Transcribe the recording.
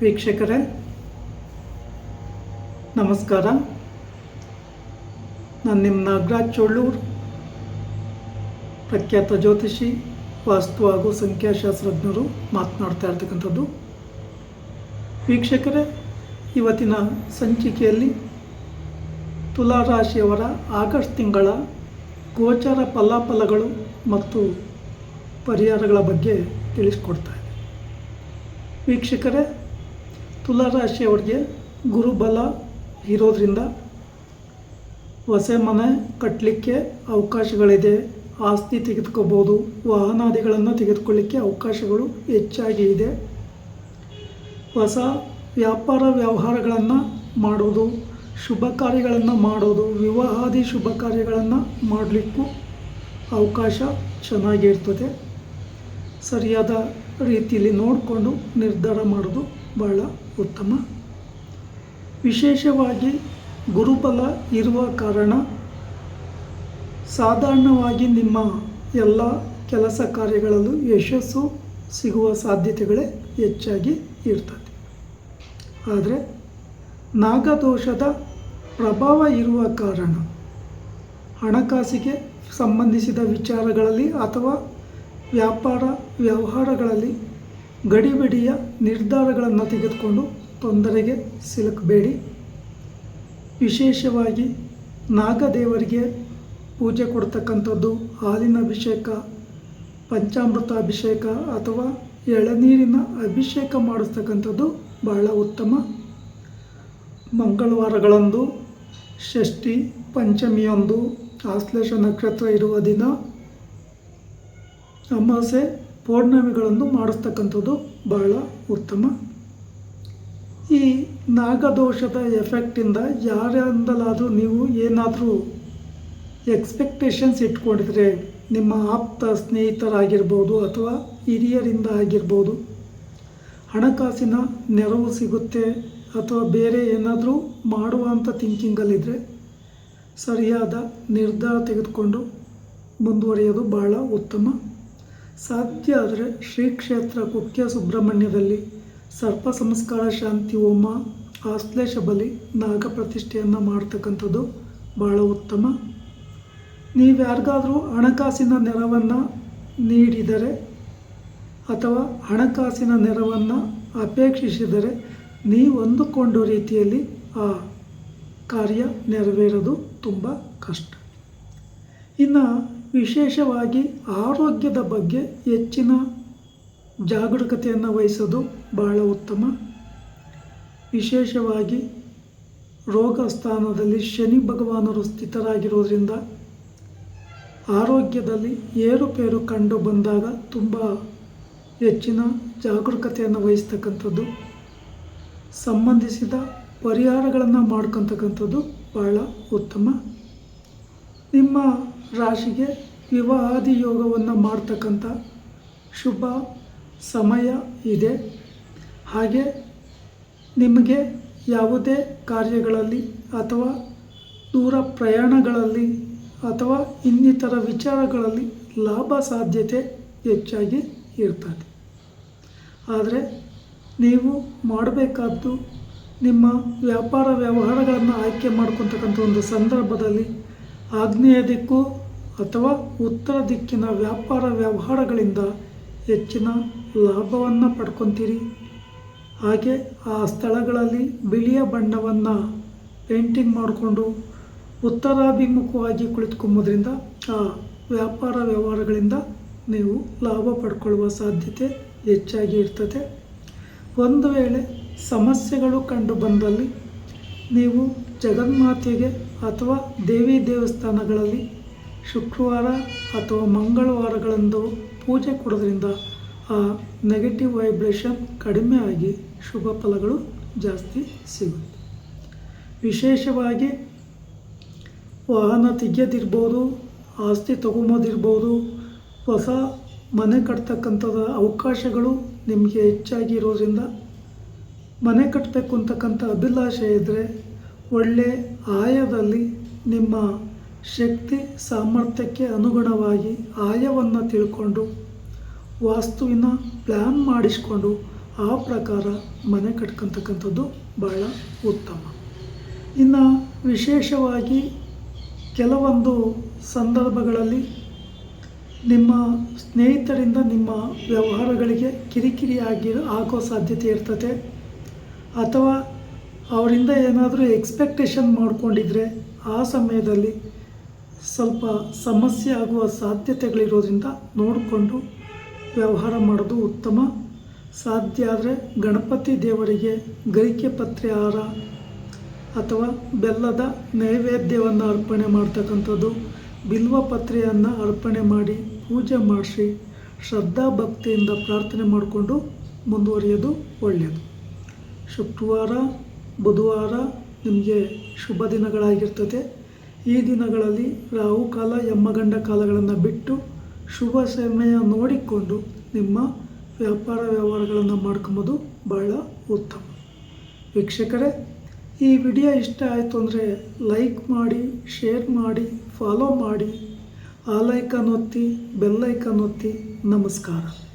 ವೀಕ್ಷಕರೇ, ನಮಸ್ಕಾರ. ನಾನು ನಿಮ್ಮ ನಾಗರಾಜ್ ಚೋಳೂರು, ಪ್ರಖ್ಯಾತ ಜ್ಯೋತಿಷಿ, ವಾಸ್ತು ಹಾಗೂ ಸಂಖ್ಯಾಶಾಸ್ತ್ರಜ್ಞರು ಮಾತನಾಡ್ತಾ ಇರ್ತಕ್ಕಂಥದ್ದು. ವೀಕ್ಷಕರೇ, ಇವತ್ತಿನ ಸಂಚಿಕೆಯಲ್ಲಿ ತುಲಾರಾಶಿಯವರ ಆಗಸ್ಟ್ ತಿಂಗಳ ಗೋಚರ ಫಲಾಫಲಗಳು ಮತ್ತು ಪರಿಹಾರಗಳ ಬಗ್ಗೆ ತಿಳಿಸ್ಕೊಡ್ತಾ ಇದೆ ವೀಕ್ಷಕರೇ ತುಲಾರಾಶಿಯವರಿಗೆ ಗುರುಬಲ ಇರೋದ್ರಿಂದ ಹೊಸ ಮನೆ ಕಟ್ಟಲಿಕ್ಕೆ ಅವಕಾಶಗಳಿದೆ. ಆಸ್ತಿ ತೆಗೆದುಕೋಬೋದು. ವಾಹನಾದಿಗಳನ್ನು ತೆಗೆದುಕೊಳ್ಳಿಕ್ಕೆ ಅವಕಾಶಗಳು ಹೆಚ್ಚಾಗಿ ಇದೆ. ಹೊಸ ವ್ಯಾಪಾರ ವ್ಯವಹಾರಗಳನ್ನು ಮಾಡೋದು ಶುಭ ಕಾರ್ಯಗಳನ್ನು ಮಾಡೋದು ವಿವಾಹಾದಿ ಶುಭ ಕಾರ್ಯಗಳನ್ನು ಮಾಡಲಿಕ್ಕೂ ಅವಕಾಶ ಚೆನ್ನಾಗಿರ್ತದೆ. ಸರಿಯಾದ ರೀತಿಯಲ್ಲಿ ನೋಡಿಕೊಂಡು ನಿರ್ಧಾರ ಮಾಡೋದು ಬಹಳ ಉತ್ತಮ. ವಿಶೇಷವಾಗಿ ಗುರುಬಲ ಇರುವ ಕಾರಣ ಸಾಧಾರಣವಾಗಿ ನಿಮ್ಮ ಎಲ್ಲ ಕೆಲಸ ಕಾರ್ಯಗಳಲ್ಲೂ ಯಶಸ್ಸು ಸಿಗುವ ಸಾಧ್ಯತೆಗಳೇ ಹೆಚ್ಚಾಗಿ ಇರ್ತದೆ. ಆದರೆ ನಾಗದೋಷದ ಪ್ರಭಾವ ಇರುವ ಕಾರಣ ಹಣಕಾಸಿಗೆ ಸಂಬಂಧಿಸಿದ ವಿಚಾರಗಳಲ್ಲಿ ಅಥವಾ ವ್ಯಾಪಾರ ವ್ಯವಹಾರಗಳಲ್ಲಿ ಗಡಿಬಿಡಿಯ ನಿರ್ಧಾರಗಳನ್ನು ತೆಗೆದುಕೊಂಡು ತೊಂದರೆಗೆ ಸಿಲುಕಬೇಡಿ. ವಿಶೇಷವಾಗಿ ನಾಗದೇವರಿಗೆ ಪೂಜೆ ಕೊಡ್ತಕ್ಕಂಥದ್ದು ಹಾಲಿನ ಅಭಿಷೇಕ ಪಂಚಾಮೃತ ಅಭಿಷೇಕ ಅಥವಾ ಎಳನೀರಿನ ಅಭಿಷೇಕ ಮಾಡಿಸ್ತಕ್ಕಂಥದ್ದು ಬಹಳ ಉತ್ತಮ. ಮಂಗಳವಾರಗಳಂದು ಷಷ್ಠಿ ಪಂಚಮಿಯೊಂದು ಆಶ್ಲೇಷ ನಕ್ಷತ್ರ ಇರುವ ದಿನ ಅಮಾಸೆ ಪೌರ್ಣಮಿಗಳನ್ನು ಮಾಡಿಸ್ತಕ್ಕಂಥದ್ದು ಬಹಳ ಉತ್ತಮ. ಈ ನಾಗದೋಷದ ಎಫೆಕ್ಟಿಂದ ಯಾರಿಂದಲಾದರೂ ನೀವು ಏನಾದರೂ ಎಕ್ಸ್ಪೆಕ್ಟೇಷನ್ಸ್ ಇಟ್ಕೊಂಡಿದ್ರೆ ನಿಮ್ಮ ಆಪ್ತ ಸ್ನೇಹಿತರಾಗಿರ್ಬೋದು ಅಥವಾ ಹಿರಿಯರಿಂದ ಆಗಿರ್ಬೋದು, ಹಣಕಾಸಿನ ನೆರವು ಸಿಗುತ್ತೆ ಅಥವಾ ಬೇರೆ ಏನಾದರೂ ಮಾಡುವಂಥ ಥಿಂಕಿಂಗಲ್ಲಿದ್ದರೆ ಸರಿಯಾದ ನಿರ್ಧಾರ ತೆಗೆದುಕೊಂಡು ಮುಂದುವರಿಯೋದು ಬಹಳ ಉತ್ತಮ. ಸಾಧ್ಯ ಆದರೆ ಶ್ರೀ ಕ್ಷೇತ್ರ ಕುಕ್ಕೆ ಸುಬ್ರಹ್ಮಣ್ಯದಲ್ಲಿ ಸರ್ಪ ಸಂಸ್ಕಾರ ಶಾಂತಿ ಹೋಮ, ಆಶ್ಲೇಷ ಬಲಿ, ನಾಗ ಪ್ರತಿಷ್ಠೆಯನ್ನು ಮಾಡ್ತಕ್ಕಂಥದ್ದು ಬಹಳ ಉತ್ತಮ. ನೀವು ಯಾರಿಗಾದರೂ ಹಣಕಾಸಿನ ನೆರವನ್ನು ನೀಡಿದರೆ ಅಥವಾ ಹಣಕಾಸಿನ ನೆರವನ್ನು ಅಪೇಕ್ಷಿಸಿದರೆ ನೀವು ಅಂದುಕೊಂಡ ರೀತಿಯಲ್ಲಿ ಆ ಕಾರ್ಯ ನೆರವೇರೋದು ತುಂಬ ಕಷ್ಟ. ಇನ್ನು ವಿಶೇಷವಾಗಿ ಆರೋಗ್ಯದ ಬಗ್ಗೆ ಹೆಚ್ಚಿನ ಜಾಗರೂಕತೆಯನ್ನು ವಹಿಸೋದು ಬಹಳ ಉತ್ತಮ. ವಿಶೇಷವಾಗಿ ರೋಗ ಸ್ಥಾನದಲ್ಲಿ ಶನಿ ಭಗವಾನರು ಸ್ಥಿತರಾಗಿರೋದ್ರಿಂದ ಆರೋಗ್ಯದಲ್ಲಿ ಏರುಪೇರು ಕಂಡು ಬಂದಾಗ ತುಂಬ ಹೆಚ್ಚಿನ ಜಾಗರೂಕತೆಯನ್ನು ವಹಿಸ್ತಕ್ಕಂಥದ್ದು. ಸಂಬಂಧಿಸಿದ ಪರಿಹಾರಗಳನ್ನು ಮಾಡ್ಕೊತಕ್ಕಂಥದ್ದು ಬಹಳ ಉತ್ತಮ. ನಿಮ್ಮ ರಾಶಿಗೆ ವಿವಾಹಾದಿ ಯೋಗವನ್ನು ಮಾಡ್ತಕ್ಕಂಥ ಶುಭ ಸಮಯ ಇದೆ. ಹಾಗೆ ನಿಮಗೆ ಯಾವುದೇ ಕಾರ್ಯಗಳಲ್ಲಿ ಅಥವಾ ದೂರ ಪ್ರಯಾಣಗಳಲ್ಲಿ ಅಥವಾ ಇನ್ನಿತರ ವಿಚಾರಗಳಲ್ಲಿ ಲಾಭ ಸಾಧ್ಯತೆ ಹೆಚ್ಚಾಗಿ ಇರ್ತದೆ. ಆದರೆ ನೀವು ಮಾಡಬೇಕಾದ್ದು ನಿಮ್ಮ ವ್ಯಾಪಾರ ವ್ಯವಹಾರಗಳನ್ನು ಆಯ್ಕೆ ಮಾಡ್ಕೊತಕ್ಕಂಥ ಒಂದು ಸಂದರ್ಭದಲ್ಲಿ ಆಗ್ನೇಯ ದಿಕ್ಕು ಅಥವಾ ಉತ್ತರ ದಿಕ್ಕಿನ ವ್ಯಾಪಾರ ವ್ಯವಹಾರಗಳಿಂದ ಹೆಚ್ಚಿನ ಲಾಭವನ್ನು ಪಡ್ಕೊತೀರಿ. ಹಾಗೆ ಆ ಸ್ಥಳಗಳಲ್ಲಿ ಬಿಳಿಯ ಬಣ್ಣವನ್ನು ಪೇಂಟಿಂಗ್ ಮಾಡಿಕೊಂಡು ಉತ್ತರಾಭಿಮುಖವಾಗಿ ಕುಳಿತುಕೊಂಬೋದ್ರಿಂದ ಆ ವ್ಯಾಪಾರ ವ್ಯವಹಾರಗಳಿಂದ ನೀವು ಲಾಭ ಪಡ್ಕೊಳ್ಳುವ ಸಾಧ್ಯತೆ ಹೆಚ್ಚಾಗಿ ಇರ್ತದೆ. ಒಂದು ವೇಳೆ ಸಮಸ್ಯೆಗಳು ಕಂಡು ಬಂದಲ್ಲಿ ನೀವು ಜಗನ್ಮಾತೆಗೆ ಅಥವಾ ದೇವಿ ದೇವಸ್ಥಾನಗಳಲ್ಲಿ ಶುಕ್ರವಾರ ಅಥವಾ ಮಂಗಳವಾರಗಳಂದು ಪೂಜೆ ಕೊಡೋದ್ರಿಂದ ಆ ನೆಗೆಟಿವ್ ವೈಬ್ರೇಷನ್ ಕಡಿಮೆ ಆಗಿ ಶುಭ ಫಲಗಳು ಜಾಸ್ತಿ ಸಿಗುತ್ತೆ. ವಿಶೇಷವಾಗಿ ವಾಹನ ತೆಗೆಯೋದಿರ್ಬೋದು, ಆಸ್ತಿ ತೊಗೊಂಬೋದಿರ್ಬೋದು, ಹೊಸ ಮನೆ ಕಟ್ತಕ್ಕಂಥದ್ದು ಅವಕಾಶಗಳು ನಿಮಗೆ ಹೆಚ್ಚಾಗಿ ಇರೋದ್ರಿಂದ ಮನೆ ಕಟ್ಟಬೇಕು ಅಂತಕ್ಕಂಥ ಅಭಿಲಾಷೆ ಇದ್ದರೆ ಒಳ್ಳೆ ಆಯದಲ್ಲಿ ನಿಮ್ಮ ಶಕ್ತಿ ಸಾಮರ್ಥ್ಯಕ್ಕೆ ಅನುಗುಣವಾಗಿ ಆಯವನ್ನು ತಿಳ್ಕೊಂಡು ವಾಸ್ತುವಿನ ಪ್ಲ್ಯಾನ್ ಮಾಡಿಸ್ಕೊಂಡು ಆ ಪ್ರಕಾರ ಮನೆ ಕಟ್ಕೊತಕ್ಕಂಥದ್ದು ಬಹಳ ಉತ್ತಮ. ಇನ್ನು ವಿಶೇಷವಾಗಿ ಕೆಲವೊಂದು ಸಂದರ್ಭಗಳಲ್ಲಿ ನಿಮ್ಮ ಸ್ನೇಹಿತರಿಂದ ನಿಮ್ಮ ವ್ಯವಹಾರಗಳಿಗೆ ಕಿರಿಕಿರಿ ಆಗಿ ಆಗೋ ಸಾಧ್ಯತೆ ಇರ್ತದೆ ಅಥವಾ ಅವರಿಂದ ಏನಾದರೂ ಎಕ್ಸ್ಪೆಕ್ಟೇಷನ್ ಮಾಡಿಕೊಂಡಿದ್ರೆ ಆ ಸಮಯದಲ್ಲಿ ಸ್ವಲ್ಪ ಸಮಸ್ಯೆ ಆಗುವ ಸಾಧ್ಯತೆಗಳಿರೋದ್ರಿಂದ ನೋಡಿಕೊಂಡು ವ್ಯವಹಾರ ಮಾಡೋದು ಉತ್ತಮ. ಸಾಧ್ಯ ಆದರೆ ಗಣಪತಿ ದೇವರಿಗೆ ಗರಿಕೆ ಪತ್ರೆ ಹಾರ ಅಥವಾ ಬೆಲ್ಲದ ನೈವೇದ್ಯವನ್ನು ಅರ್ಪಣೆ ಮಾಡ್ತಕ್ಕಂಥದ್ದು, ಬಿಲ್ವ ಪತ್ರೆಯನ್ನು ಅರ್ಪಣೆ ಮಾಡಿ ಪೂಜೆ ಮಾಡಿಸಿ ಶ್ರದ್ಧಾ ಭಕ್ತಿಯಿಂದ ಪ್ರಾರ್ಥನೆ ಮಾಡಿಕೊಂಡು ಮುಂದುವರಿಯೋದು ಒಳ್ಳೆಯದು ಶುಕ್ರವಾರ, ಬುಧವಾರ ನಿಮಗೆ ಶುಭ ದಿನಗಳಾಗಿರ್ತದೆ. ಈ ದಿನಗಳಲ್ಲಿ ರಾಹುಕಾಲ ಯಮ್ಮಗಂಡ ಕಾಲಗಳನ್ನು ಬಿಟ್ಟು ಶುಭ ಸಮಯ ನೋಡಿಕೊಂಡು ನಿಮ್ಮ ವ್ಯಾಪಾರ ವ್ಯವಹಾರಗಳನ್ನು ಮಾಡ್ಕೊಂಬೋದು ಬಹಳ ಉತ್ತಮ. ವೀಕ್ಷಕರೇ, ಈ ವಿಡಿಯೋ ಇಷ್ಟ ಆಯಿತು ಅಂದರೆ ಲೈಕ್ ಮಾಡಿ, ಶೇರ್ ಮಾಡಿ, ಫಾಲೋ ಮಾಡಿ, ಆ ಲೈಕನ್ ಒತ್ತಿ ಬೆಲ್ಲೈಕನ್ ಒತ್ತಿ, ನಮಸ್ಕಾರ.